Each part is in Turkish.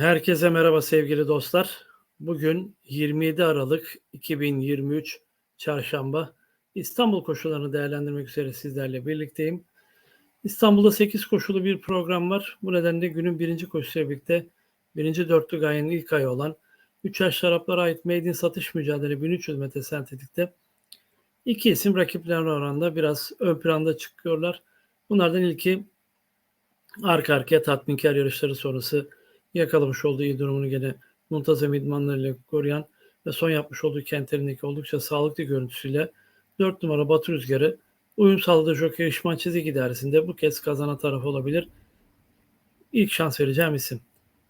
Herkese merhaba sevgili dostlar. Bugün 27 Aralık 2023 Çarşamba. İstanbul koşullarını değerlendirmek üzere sizlerle birlikteyim. İstanbul'da 8 koşulu bir program var. Bu nedenle günün birinci koşusuyla birlikte birinci dörtlük ayın ilk ayı olan 3 yaş şaraplara ait Made satış mücadele 1300 metre sentetikte iki isim rakiplerine oranında biraz ön planda çıkıyorlar. Bunlardan ilki arka arkaya tatminkar yarışları sonrası yakalamış olduğu iyi durumunu gene muntazam idmanlarıyla koruyan ve son yapmış olduğu kentlerindeki oldukça sağlıklı görüntüsüyle 4 numara Batı Rüzgarı uyum sağladığı Jockey İşman Çizik idaresinde bu kez kazanan taraf olabilir. İlk şans vereceğim isim.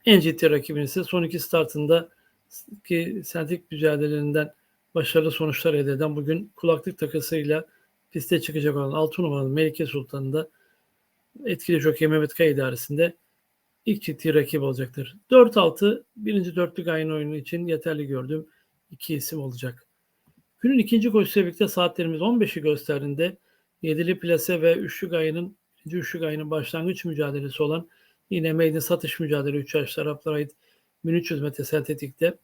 En ciddi rakibin ise son iki startında ki sentik mücadelelerinden başarılı sonuçlar elde eden bugün kulaklık takısıyla piste çıkacak olan 6 numaralı Melike Sultan'da etkili jockey Mehmet Kaya idaresinde ilk ciddi rakip olacaktır. 4-6 birinci dörtlük aynı oyunu için yeterli gördüğüm iki isim olacak. Günün ikinci koşusuyla birlikte saatlerimiz 15'i gösterdiğinde yedili plase ve üçlü gayının ikinci üçlü gayının başlangıç mücadelesi olan yine maiden satış mücadele 3 yaş taraflara ait 1300 metre sentetikte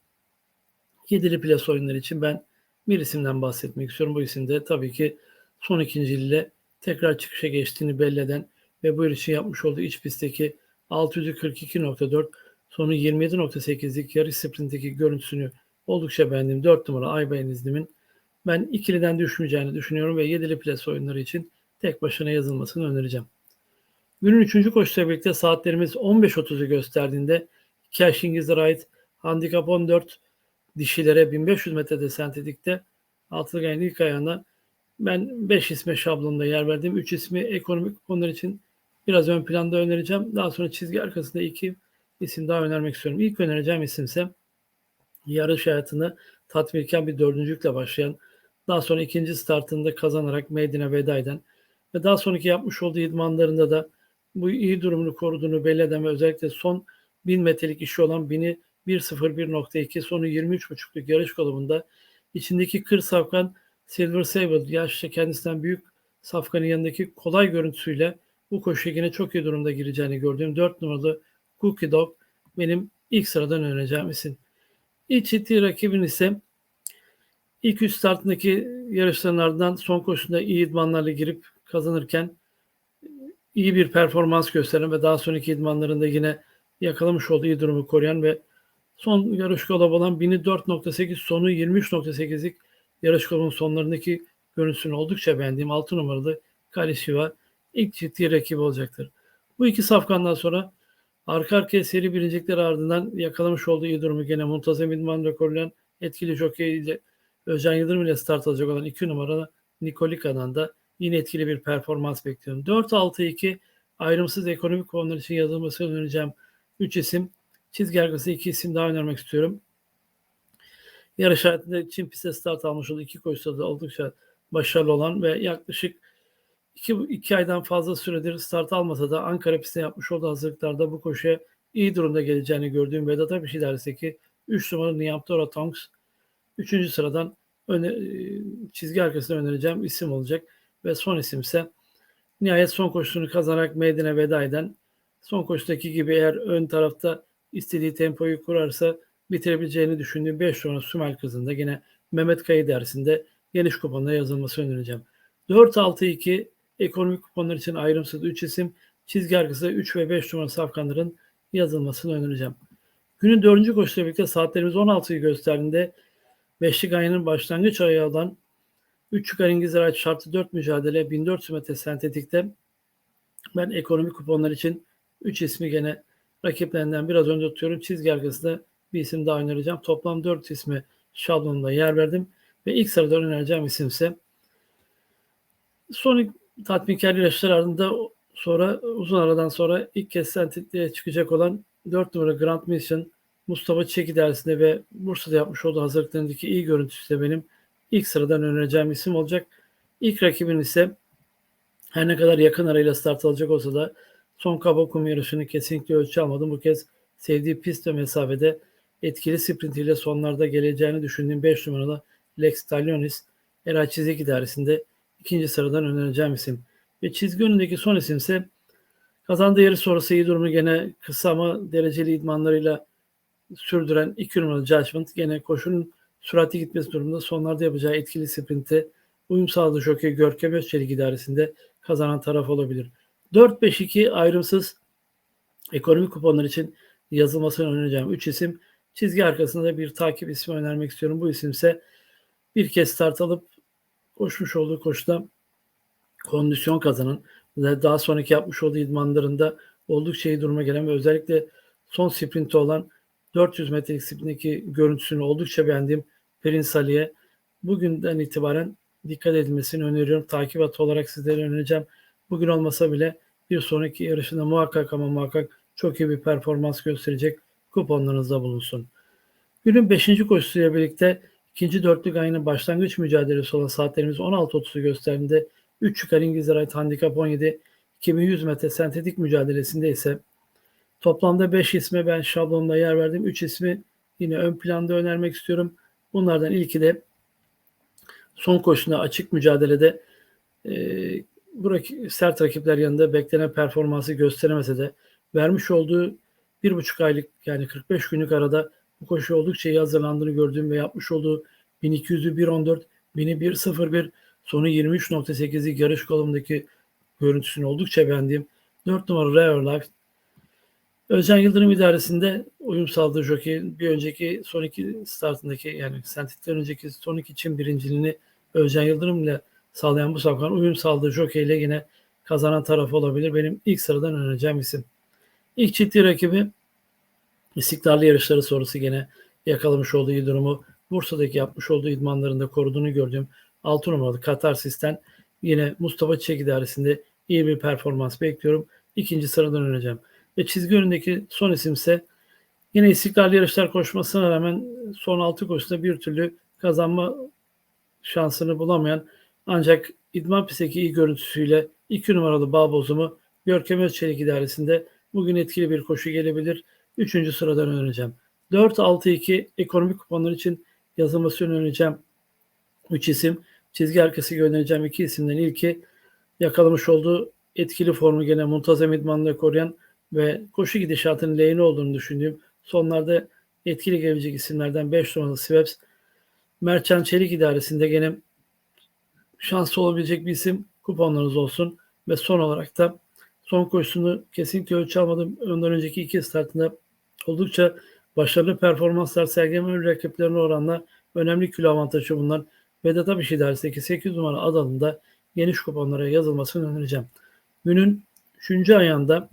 yedili plase oyunları için ben bir isimden bahsetmek istiyorum. Bu isim de tabii ki son ikinci ile tekrar çıkışa geçtiğini belli eden ve bu için yapmış olduğu iç pistteki 642.4 sonu 27.8'lik yarış sprintindeki görüntüsünü oldukça beğendim. 4 numara Aybayan İzlim'in ben ikiliden düşmeyeceğini düşünüyorum ve yedili plas oyunları için tek başına yazılmasını önereceğim. Günün 3. koşusuyla birlikte saatlerimiz 15.30'u gösterdiğinde Cash İngilizlere ait Handikap 14 dişilere 1500 metrede sentetikte Altıgay'ın ilk ayağına ben 5 isme şablonda yer verdim. 3 ismi ekonomik konular için biraz ön planda önereceğim. Daha sonra çizgi arkasında iki isim daha önermek istiyorum. İlk önereceğim isimse yarış hayatını tatminken bir dördüncülükle başlayan, daha sonra ikinci startında kazanarak meydana veda eden ve daha sonraki yapmış olduğu idmanlarında da bu iyi durumunu koruduğunu belli eden ve özellikle son 1000 metrelik işi olan 1000'i 1.01.2 sonu 23.5'luk yarış kolumunda içindeki kır safkan Silver Sable yaşça kendisinden büyük safkanın yanındaki kolay görüntüsüyle bu koşuya yine çok iyi durumda gireceğini gördüğüm 4 numaralı Cookie Dog benim ilk sıradan önereceğim isim. İlk ciddi rakibin ise ilk üç startındaki yarışların ardından son koşusunda iyi idmanlarla girip kazanırken iyi bir performans gösteren ve daha sonraki idmanlarında yine yakalamış olduğu iyi durumu koruyan ve son yarış kolabı olan 1004.8 sonu 23.8'lik yarış kolunun sonlarındaki görüntüsünü oldukça beğendiğim 6 numaralı Kalisiva ilk ciddi rakibi olacaktır. Bu iki safkandan sonra arka arkaya seri birincilikler ardından yakalamış olduğu iyi durumu gene muntazam idman rekorlayan etkili jockey ile Özcan Yıldırım ile start alacak olan 2 numaralı Nikolika'dan da yine etkili bir performans bekliyorum. 4-6-2 ayrımsız ekonomik konular için yazılmasını önereceğim 3 isim. Çizgi arkası 2 isim daha önermek istiyorum. Yarış hayatında Çin pistte start almış olduğu iki koşuda da oldukça başarılı olan ve yaklaşık iki, iki aydan fazla süredir start almasa da Ankara pistine yapmış olduğu hazırlıklarda bu koşuya iyi durumda geleceğini gördüğüm Vedat Abiş idaresindeki 3 numaralı Niamtora Tonks 3. sıradan öne, çizgi arkasına önereceğim isim olacak ve son isim ise nihayet son koşusunu kazanarak meydana veda eden son koşudaki gibi eğer ön tarafta istediği tempoyu kurarsa bitirebileceğini düşündüğüm 5 numaralı Sümel kızında yine Mehmet Kayı dersinde geniş kuponda yazılması önereceğim. 4-6-2 Ekonomik kuponlar için ayrımsız 3 isim, çizgi arkası 3 ve 5 numaralı safkanların yazılmasını önereceğim. Günün 4. koşusuyla birlikte saatlerimiz 16'yı gösterdiğinde Beşlik ayının başlangıç ayı olan 3 yukarı İngilizler şartı 4 mücadele 1400 metre sentetikte ben ekonomik kuponlar için 3 ismi gene rakiplerinden biraz önce tutuyorum. Çizgi arkasında bir isim daha önereceğim. Toplam 4 ismi şablonunda yer verdim. Ve ilk sırada önereceğim isim ise son tatminkar yarışlar ardında sonra uzun aradan sonra ilk kez sentetliğe çıkacak olan 4 numara Grand Mission Mustafa Çeki dersinde ve Bursa'da yapmış olduğu hazırlıklarındaki iyi görüntüsü de benim ilk sıradan önereceğim isim olacak. İlk rakibin ise her ne kadar yakın arayla start alacak olsa da son kaba kum yarışını kesinlikle ölçü almadım. Bu kez sevdiği pist ve mesafede etkili sprintiyle sonlarda geleceğini düşündüğüm 5 numaralı Lex Talionis Eray Çizik idaresinde ikinci sıradan önereceğim isim. Ve çizgi önündeki son isim ise kazandığı yarış sonrası iyi durumu gene kısa ama dereceli idmanlarıyla sürdüren 2 numaralı Judgment gene koşunun süratli gitmesi durumunda sonlarda yapacağı etkili sprinte uyum sağladığı jockey Görkem Özçelik idaresinde kazanan taraf olabilir. 4-5-2 ayrımsız ekonomik kuponlar için yazılmasını önereceğim 3 isim. Çizgi arkasında bir takip ismi önermek istiyorum. Bu isimse bir kez start alıp koşmuş olduğu koşuda kondisyon kazanan ve daha sonraki yapmış olduğu idmanlarında oldukça iyi duruma gelen ve özellikle son sprinti olan 400 metrelik sprintteki görüntüsünü oldukça beğendiğim Prince Ali'ye bugünden itibaren dikkat edilmesini öneriyorum. Takip atı olarak sizlere önereceğim. Bugün olmasa bile bir sonraki yarışında muhakkak ama muhakkak çok iyi bir performans gösterecek kuponlarınızda bulunsun. Günün 5. koşusuyla birlikte ikinci dörtlük ayının başlangıç mücadelesi olan saatlerimiz 16.30'u gösterdiğinde 3 yukarı İngilizlere ait handikap 17 2100 metre sentetik mücadelesinde ise toplamda 5 isme ben şablonda yer verdim. 3 ismi yine ön planda önermek istiyorum. Bunlardan ilki de son koşusunda açık mücadelede e, bu rak- sert rakipler yanında beklenen performansı gösteremese de vermiş olduğu bir buçuk aylık yani 45 günlük arada bu koşu oldukça iyi hazırlandığını gördüğüm ve yapmış olduğu 1200'ü 1.14, 1000'i 1.01, sonu 23.8'lik yarış kolumdaki görüntüsünü oldukça beğendiğim 4 numaralı Rare Life Özcan Yıldırım idaresinde uyum sağladığı jockey bir önceki son iki startındaki yani sentetikten önceki son iki için birinciliğini Özcan Yıldırım ile sağlayan bu safkan uyum sağladığı jockey ile yine kazanan taraf olabilir. Benim ilk sıradan önereceğim isim. İlk ciddi rakibi İstikrarlı yarışları sonrası gene yakalamış olduğu durumu Bursa'daki yapmış olduğu idmanlarında koruduğunu gördüğüm 6 numaralı Katarsis'ten yine Mustafa Çiçek idaresinde iyi bir performans bekliyorum. İkinci sıradan önereceğim. Ve çizgi önündeki son isimse yine istikrarlı yarışlar koşmasına rağmen son 6 koşuda bir türlü kazanma şansını bulamayan ancak idman pistteki iyi görüntüsüyle 2 numaralı bağ bozumu Görkem Özçelik idaresinde bugün etkili bir koşu gelebilir. Üçüncü sıradan önereceğim. 4-6-2 ekonomik kuponlar için yazılmasını önereceğim. 3 isim. Çizgi arkası göndereceğim iki isimden ilki yakalamış olduğu etkili formu gene muntazam idmanla koruyan ve koşu gidişatının lehine olduğunu düşündüğüm sonlarda etkili gelebilecek isimlerden 5 numaralı Sweps. Mertcan Çelik idaresinde gene şanslı olabilecek bir isim kuponlarınız olsun. Ve son olarak da son koşusunu kesinlikle ölçü almadım. Ondan önceki iki startında oldukça başarılı performanslar sergilemen rakiplerine oranla önemli kilo avantajı bulunan Vedat Abiş idaresindeki 8 numara adalında geniş kuponlara yazılmasını önereceğim. Günün 3. ayağında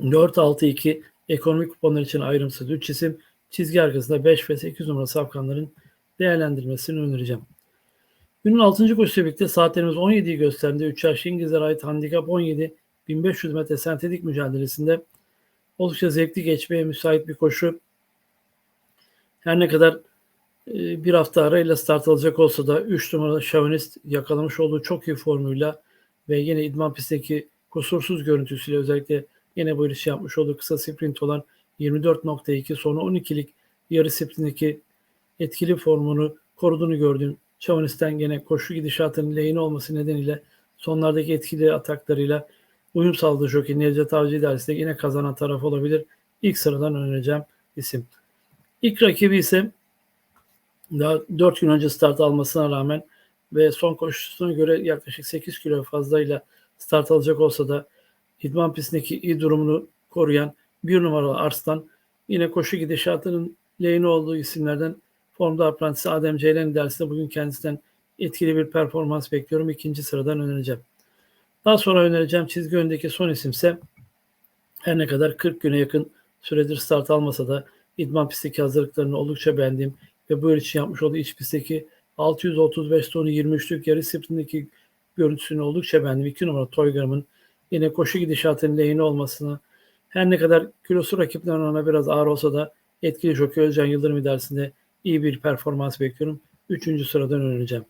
4-6-2 ekonomik kuponlar için ayrımsız 3 isim çizgi arkasında 5 ve 8 numara safkanların değerlendirmesini önereceğim. Günün 6. koşusuyla birlikte saatlerimiz 17'yi gösterdiğinde 3 yaş İngilizlere ait handikap 17 1500 metre sentetik mücadelesinde oldukça zevkli geçmeye müsait bir koşu. Her ne kadar e, bir hafta arayla start alacak olsa da 3 numaralı Şavinist yakalamış olduğu çok iyi formuyla ve yine idman pistteki kusursuz görüntüsüyle özellikle yine bu yarışı yapmış olduğu kısa sprint olan 24.2 sonu 12'lik yarı sprintindeki etkili formunu koruduğunu gördüm. Chavinist'ten gene koşu gidişatının lehine olması nedeniyle sonlardaki etkili ataklarıyla uyum sağladığı jockey Nevzat Avcı idaresinde yine kazanan taraf olabilir. İlk sıradan önereceğim isim. İlk rakibi ise daha 4 gün önce start almasına rağmen ve son koşusuna göre yaklaşık 8 kilo fazlayla start alacak olsa da idman pistindeki iyi durumunu koruyan bir numaralı Arslan yine koşu gidişatının lehine olduğu isimlerden formda aprantisi Adem Ceylan dersinde bugün kendisinden etkili bir performans bekliyorum. İkinci sıradan önereceğim. Daha sonra önereceğim çizgi önündeki son isimse her ne kadar 40 güne yakın süredir start almasa da idman pistteki hazırlıklarını oldukça beğendiğim ve bu yıl için yapmış olduğu iç pistteki 635 tonu 23'lük yarı sprintindeki görüntüsünü oldukça beğendim. 2 numara Toygar'ın yine koşu gidişatının lehine olmasına her ne kadar kilosu rakiplerine ona biraz ağır olsa da etkili jockey Özcan Yıldırım idaresinde iyi bir performans bekliyorum. Üçüncü sıradan önereceğim.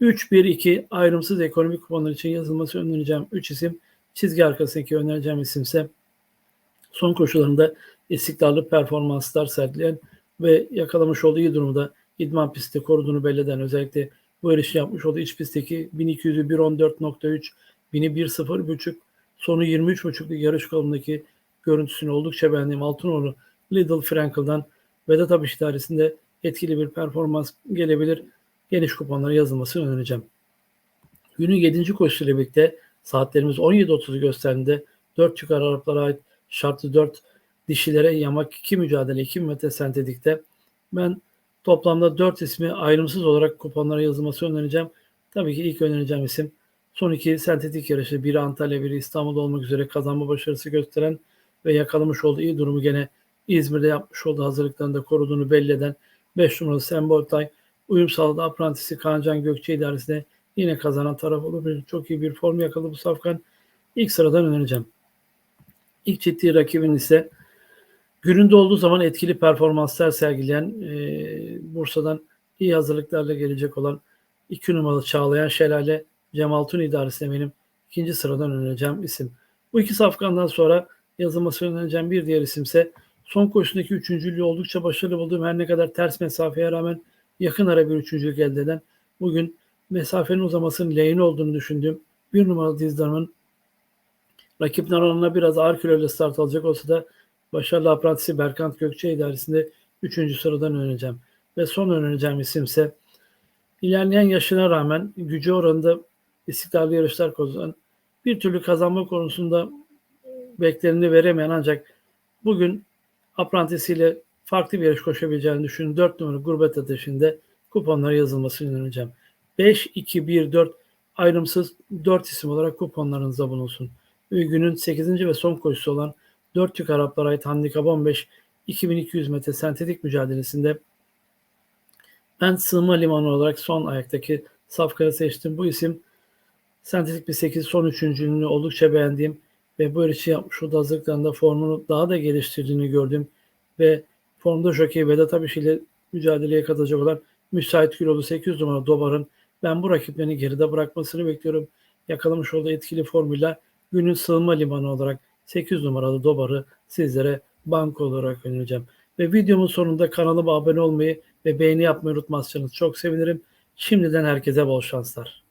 3-1-2 ayrımsız ekonomik kuponlar için yazılması önereceğim 3 isim. Çizgi arkasındaki önereceğim isimse son koşularında istikrarlı performanslar sergileyen ve yakalamış olduğu iyi durumda idman pistte koruduğunu belirten özellikle bu yarışı yapmış olduğu iç pistteki 1200'ü 1.14.3 1000'i 1.0.5 sonu 23.5'lık yarış kolundaki görüntüsünü oldukça beğendiğim Altınoğlu Little Frankel'dan Vedat Abiş idaresinde etkili bir performans gelebilir. Geniş kuponlara yazılmasını önereceğim. Günün 7. koşusuyla birlikte saatlerimiz 17.30'u gösterdiğinde 4 çıkar Araplara ait şartlı 4 dişilere yamak 2 mücadele 2 metre sentetikte. Ben toplamda 4 ismi ayrımsız olarak kuponlara yazılması önereceğim. Tabii ki ilk önereceğim isim son iki sentetik yarışı biri Antalya biri İstanbul olmak üzere kazanma başarısı gösteren ve yakalamış olduğu iyi durumu gene İzmir'de yapmış olduğu hazırlıklarında koruduğunu belli eden 5 numaralı Sembol Tay uyum sağladı aprantisi Kaancan Gökçe idaresine yine kazanan taraf olur. Çok iyi bir form yakaladı bu safkan. İlk sıradan önereceğim. İlk ciddi rakibin ise gününde olduğu zaman etkili performanslar sergileyen e, Bursa'dan iyi hazırlıklarla gelecek olan 2 numaralı Çağlayan Şelale Cemal Tun idaresine benim ikinci sıradan önereceğim isim. Bu iki safkandan sonra yazılması önereceğim bir diğer isimse son koşusundaki üçüncülüğü oldukça başarılı bulduğum her ne kadar ters mesafeye rağmen yakın ara bir üçüncülük elde eden bugün mesafenin uzamasının lehine olduğunu düşündüğüm bir numaralı dizdarımın rakip oranına biraz ağır kiloyla start alacak olsa da başarılı aprantisi Berkant Gökçe idaresinde 3. sıradan önereceğim. Ve son önereceğim isimse ilerleyen yaşına rağmen gücü oranında istikrarlı yarışlar kazanan bir türlü kazanma konusunda beklerini veremeyen ancak bugün aprantisiyle farklı bir yarış koşabileceğini düşünün. 4 numara gurbet ateşinde kuponlara yazılmasını önereceğim. 5, 2, 1, 4 ayrımsız 4 isim olarak kuponlarınızda bulunsun. Günün 8. ve son koşusu olan 4 Türk Araplara ait handikap 15 2200 metre sentetik mücadelesinde ben sığınma limanı olarak son ayaktaki safkanı seçtim. Bu isim sentetik bir 8 son üçüncülüğünü oldukça beğendiğim ve bu yarışı yapmış olduğu hazırlıklarında formunu daha da geliştirdiğini gördüm. Ve formda jokey Vedat Abiş ile mücadeleye katılacak olan müsait kilolu 800 numara Dobar'ın ben bu rakiplerini geride bırakmasını bekliyorum. Yakalamış olduğu etkili formuyla günün sığınma limanı olarak 8 numaralı Dobar'ı sizlere banko olarak önereceğim. Ve videomun sonunda kanalıma abone olmayı ve beğeni yapmayı unutmazsanız çok sevinirim. Şimdiden herkese bol şanslar.